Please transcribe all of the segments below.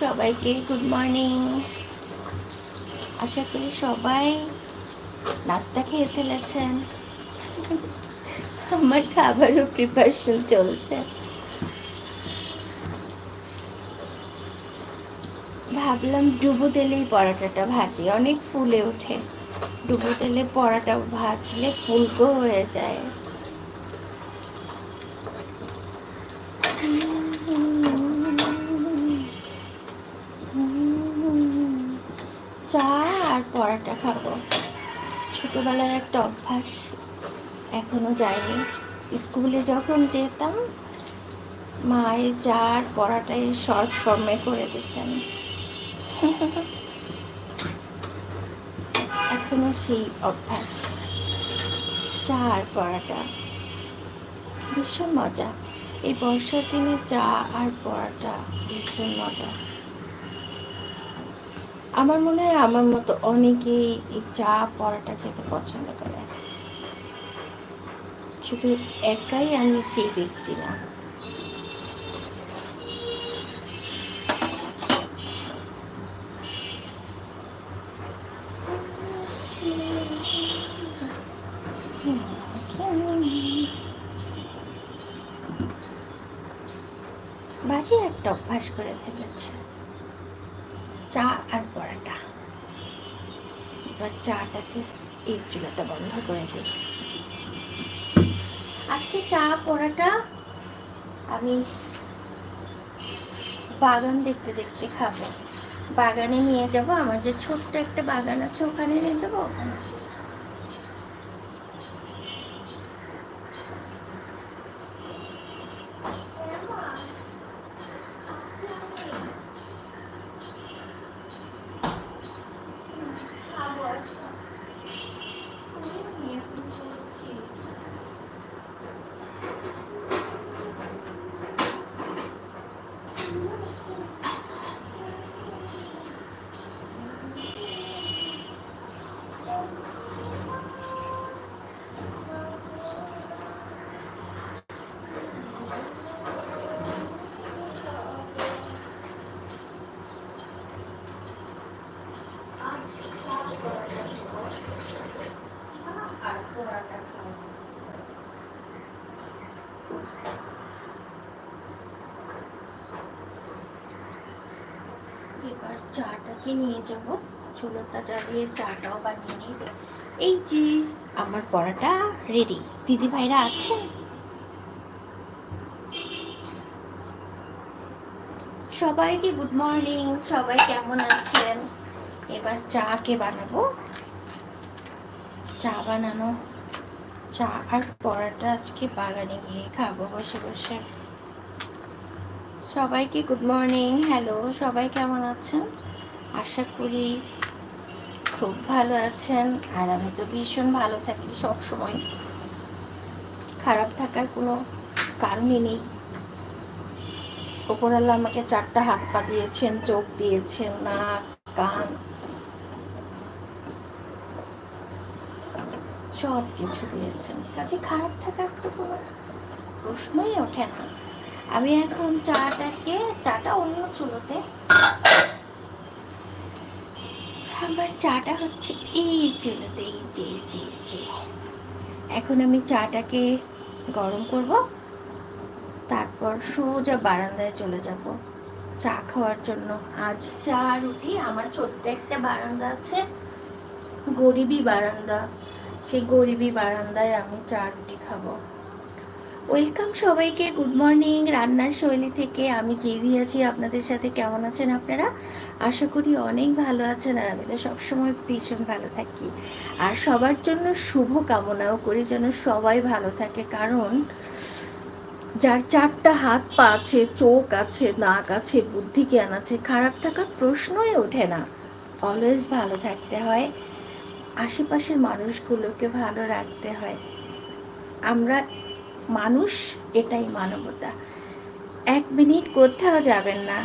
সবাইকে good morning আশা করি সবাই নাস্তা খেয়ে ফেলেছেন। আমার খাবারও প্রিপারেশন চলছে। ভাবলাম ডুবো তেলেই পরোটাটা ভাজি, অনেক ফুলে ওঠে। ডুবো তেলে পরোটা ভাজলে ফুলকো হয়ে যায় চা আর পরোটা খাব। ছোটবেলার একটা অভ্যাস এখনও যায়নি। স্কুলে যখন যেতাম মায়ের চা আর পরাটাই শর্ট ফর্মে করে দিতেন। এখনও সেই অভ্যাস। চা আর পরাটা ভীষণ মজা। এই বর্ষার দিনে চা আর পড়াটা ভীষণ মজা। আমার মনে হয় আমার মতো অনেকেই চা পরাটা খেতে পছন্দ করে। শুধু একাই আমি সেই ব্যক্তি না। বাজে একটা অভ্যাস করে ফেলেছে চা আর পরাটা এবার চাটাকে এই চুলাটা বন্ধ করে দিই। আজকে চা পড়াটা আমি বাগান দেখতে দেখতে খাব। বাগানে নিয়ে যাব, আমার যে ছোট্ট একটা বাগান আছে, ওখানে নিয়ে যাব? ওখানে আর পোড়াটা খাব এবার চাটাকে নিয়ে যাব। চুলোটা জ্বালিয়ে চাটাও বানিয়ে নিই। এই যে আমার পড়াটা রেডি দিদি ভাইরা আছেন? সবাইকে গুড মর্নিং সবাই কেমন আছেন? এবার চা কে বানাবো। চা বানানো। চা আর পরাটা আজকে বাগানে গিয়ে খাব বসে বসে। সবাইকে গুড মর্নিং হ্যালো সবাই কেমন আছেন? আশা করি খুব ভালো আছেন। আর আমি তো ভীষণ ভালো থাকি সব সময় খারাপ থাকার কোনো কারণই নেই। ওপরাল্লা আমাকে চারটা হাত পা দিয়েছেন, চোখ দিয়েছেন, নাক, কান। সব কিছু দিয়েছেন। কাজে খারাপ থাকার তো কোনো প্রশ্নই ওঠে না। আমি এখন চাটাকে চাটা অন্য চুলোতে। আমার চাটা হচ্ছে এই চুলোতে, এই যে যে যে। এখন আমি চাটাকে গরম করব, তারপর সোজা বারান্দায় চলে যাব। চা খাওয়ার জন্য। আজ চা রুটি, আমার ছোট্ট একটা বারান্দা আছে, গরিবি বারান্দা। সেই গরিবি বারান্দায় আমি চা রুটি খাব। ওয়েলকাম সবাইকে, গুড মর্নিং। রান্নার শৈলী থেকে আমি জেভি আছি। আপনাদের সাথে কেমন আছেন আপনারা? আশা করি অনেক ভালো আছেন আর আমি তো সবসময় ভীষণ ভালো থাকি। আর সবার জন্য শুভ কামনাও করি যেন সবাই ভালো থাকে। কারণ যার চারটা হাত পা আছে, চোখ আছে, নাক আছে, বুদ্ধি জ্ঞান আছে, খারাপ থাকার প্রশ্নই ওঠে না। অলওয়েজ ভালো থাকতে হয়। আশেপাশের মানুষগুলোকে ভালো রাখতে হয়। আমরা মানুষ এটাই মানবতা। এক মিনিট কোথাও যাবেন না।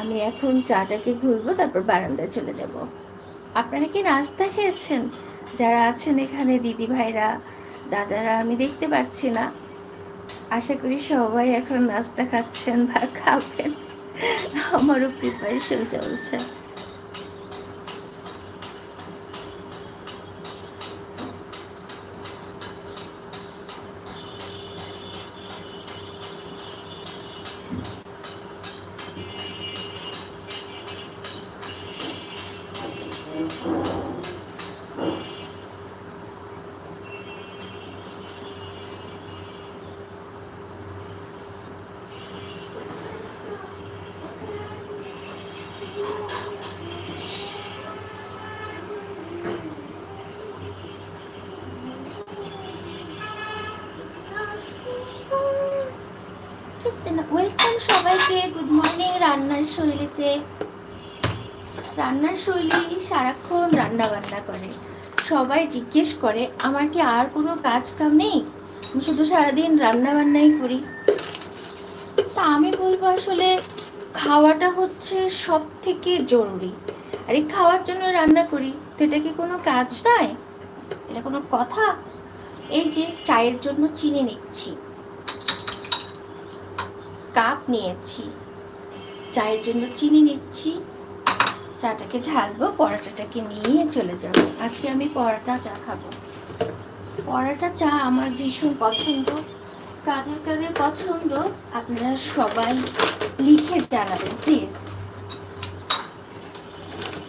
আমি এখন চাটাকে ঘুরবো, তারপর বারান্দায় চলে যাব। আপনারা কি নাস্তা খেয়েছেন? যারা আছেন এখানে দিদি ভাইরা দাদারা, আমি দেখতে পাচ্ছি না। আশা করি সবাই এখন নাস্তা খাচ্ছেন বা খাবেন। আমারও প্রিপারেশন চলছে। সবাইকে গুড মর্নিং রান্নার শৈলীতে। রান্নার শৈলী সারাক্ষণ রান্না বান্না করে। সবাই জিজ্ঞেস করে, আমার কি আর কোনো কাজ কাম নেই? আমি শুধু সারাদিন রান্না বান্নাই করি। তা আমি বলব আসলে খাওয়াটা হচ্ছে সব থেকে জরুরি। আর এই খাওয়ার জন্য রান্না করি, তো এটা কি কোনো কাজ নয়? এটা কোনো কথা? এই যে চায়ের জন্য চিনি নিচ্ছি। কাপ নিয়েছি। চায়ের জন্য চিনি নিচ্ছি। চাটাকে ঢালবো, পরোটাটাকে নিয়ে চলে যাব। আজকে আমি পরোটা চা খাব। পরোটা চা আমার ভীষণ পছন্দ। কাদের কাদের পছন্দ, আপনারা সবাই লিখে জানাবেন, প্লিজ।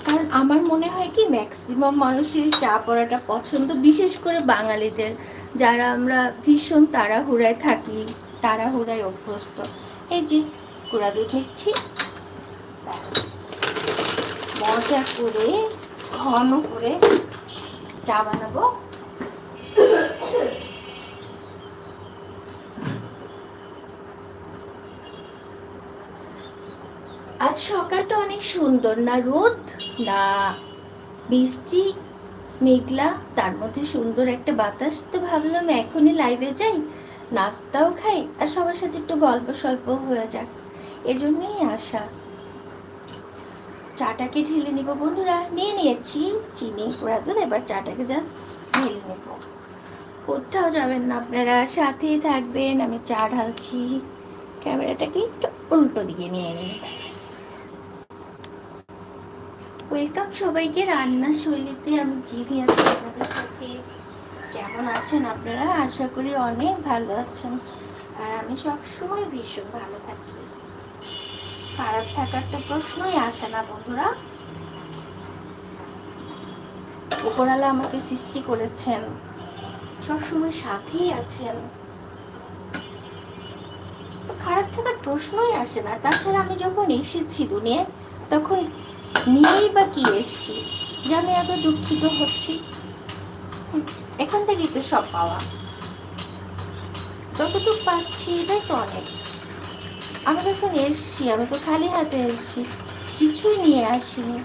কারণ আমার মনে হয় কি, ম্যাক্সিমাম মানুষের চা পড়াটা পছন্দ, বিশেষ করে বাঙালিদের। যারা আমরা ভীষণ তাড়াহুড়ায় থাকি, তাড়াহুড়ায় অভ্যস্ত। এই যে, গুঁড়া দুধ মজা করে, ঘন করে চা বানাবো। আজ সকালটা অনেক সুন্দর, না রোদ, না বৃষ্টি, মেঘলা, তার মধ্যে সুন্দর একটা বাতাস। তো ভাবলাম এখনই লাইভে যাই। নাস্তাও খাই আর সবার সাথে একটু গল্প সল্প হয়ে যাক। এজন্যই আসা চাটাকে ঢেলে নিব বন্ধুরা। নিয়ে নিয়েছি চিনি দুধ, এবার চাটাকে জাস্ট ঢেলে নেব। কোথাও যাবেন না আপনারা, সাথেই থাকবেন। আমি চা ঢালছি। ক্যামেরাটাকে একটু উল্টো দিকে নিয়ে নিই ওয়েলকাম সবাইকে রান্নার শৈলীতে আমি জিভি আছি আপনাদের কেমন আছেন আপনারা? আশা করি অনেক ভালো আছেন। আর আমি সবসময় ভীষণ ভালো থাকি। খারাপ থাকার তো প্রশ্নই আসে না, বন্ধুরা। উপরালা আমাকে সৃষ্টি করেছেন। সবসময় সাথেই আছেন। খারাপ থাকার প্রশ্নই আসে না। তাছাড়া আমি যখন এসেছি দুনিয়ায়, তখন নিয়েই বা কি এসছি? যে আমি এত দুঃখিত হচ্ছি। এখান থেকেই তো সব পাওয়া। যতটুকু পাচ্ছি এটাই তো অনেক। আমি যখন এসছি, আমি তো খালি হাতে এসছি, কিছুই নিয়ে আসিনি।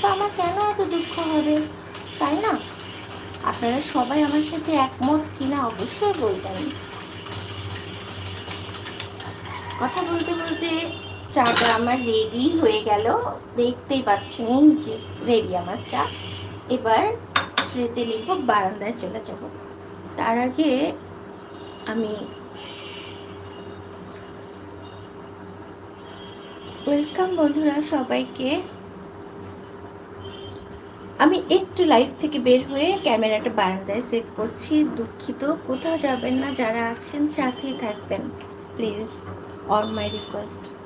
তো আমার কেন এত দুঃখ হবে? তাই না? আপনারা সবাই আমার সাথে একমত কিনা অবশ্যই বলবেন। কথা বলতে বলতে চাটা আমার রেডি হয়ে গেল। দেখতেই পাচ্ছেন যে রেডি আমার চা। এবার ট্রেতে নিব বারান্দায় চলে যাব। তার আগে আমি ওয়েলকাম বন্ধুরা সবাইকে। আমি একটু লাইভ থেকে বের হয়ে ক্যামেরাটা বারান্দায় সেট করছি। দুঃখিত, কোথাও যাবেন না, যারা আছেন, সাথেই থাকবেন। Please on my request.